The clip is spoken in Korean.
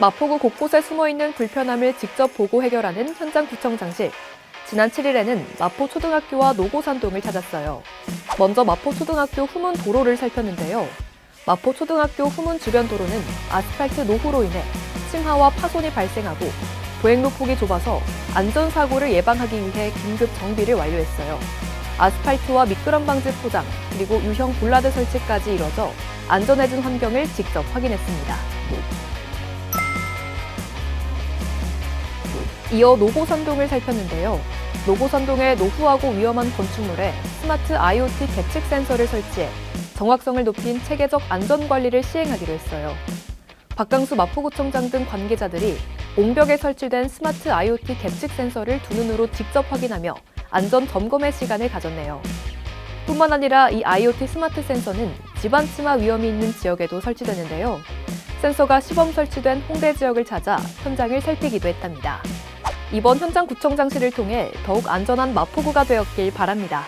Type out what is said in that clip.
마포구 곳곳에 숨어 있는 불편함을 직접 보고 해결하는 현장 구청장실. 지난 7일에는 마포 초등학교와 노고산동을 찾았어요. 먼저 마포 초등학교 후문 도로를 살폈는데요. 마포 초등학교 후문 주변 도로는 아스팔트 노후로 인해 침하와 파손이 발생하고 보행로 폭이 좁아서 안전사고를 예방하기 위해 긴급 정비를 완료했어요. 아스팔트와 미끄럼 방지 포장, 그리고 유형 볼라드 설치까지 이뤄져 안전해진 환경을 직접 확인했습니다. 이어 노고산동을 살폈는데요. 노고산동의 노후하고 위험한 건축물에 스마트 IoT 계측 센서를 설치해 정확성을 높인 체계적 안전 관리를 시행하기로 했어요. 박강수 마포구청장 등 관계자들이 옹벽에 설치된 스마트 IoT 계측 센서를 두 눈으로 직접 확인하며 안전 점검의 시간을 가졌네요. 뿐만 아니라 이 IoT 스마트 센서는 집안 침하 위험이 있는 지역에도 설치되는데요. 센서가 시범 설치된 홍대 지역을 찾아 현장을 살피기도 했답니다. 이번 현장 구청 장실을 통해 더욱 안전한 마포구가 되었길 바랍니다.